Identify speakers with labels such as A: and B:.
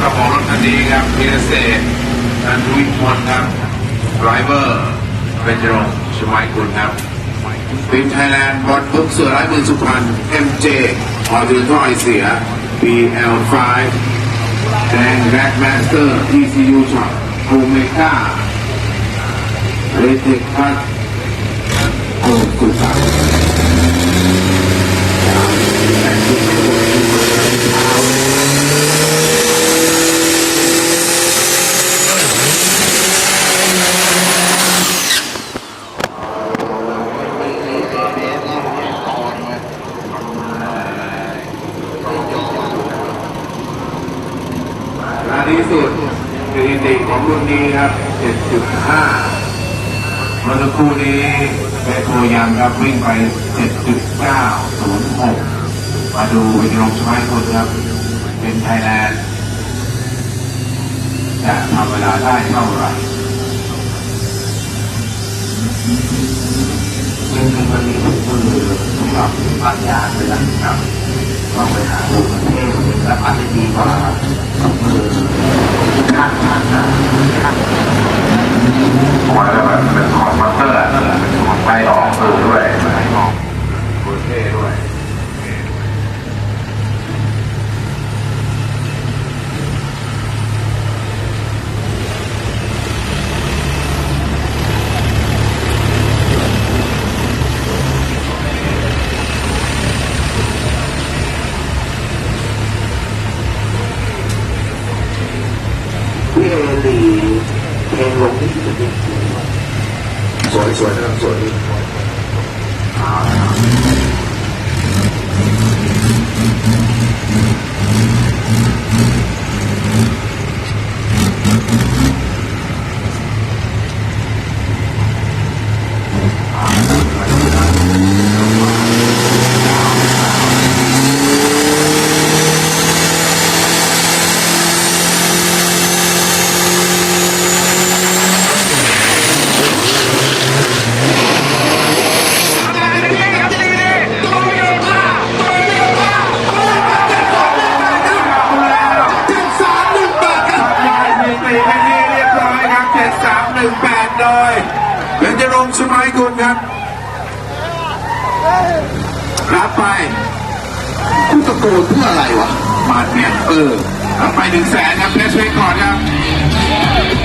A: เจ้าของรถคันนี้ครับพีเศษนันทวิพลครับไดรเวอร์เป็นจรงชมัยกุลครับทีมไทยแลนด์บอลบุ๊กเสือร้ายมือสุพรรณ MJ ออดิโอไอเสีย BL5 แดงแบ็กแมสเตอร์ ECU ช็อตโอเมก้าเลเทคพัทโอกุสา ที่สุดสถิติของรุ่นนี้ครับ 7.5 เมื่อสักครู่นี้เปโทยังครับวิ่งไป 7.906 มาดูวิดีโอชไม้คนครับ เป็นไทยแลนด์จะทำเวลาได้เท่าไหร่
B: จริงมันมีถุงมือสำหรับบางอย่างเลยนะครับลองไปหาดูประเทศแล้วอาจจะดีกว่าถุงมือข้างข้างข้างข้าง
A: ผมว่าแล้วแบบเป็นของมาสเตอร์อะเป็นของไปออกสื่อด้วยไปออกโคเท่ด้วย
B: พี่เอลีเลง ลงที่สุดจริ
A: 7318โดยเป็นจรงค์สมัยกุลครับ รับไป
B: คุณตะโกนเพื่ออะไรวะ
A: มาดเนี่ย เออรับไปหนึ่งแสนครับเพชรไว้ก่อนครับ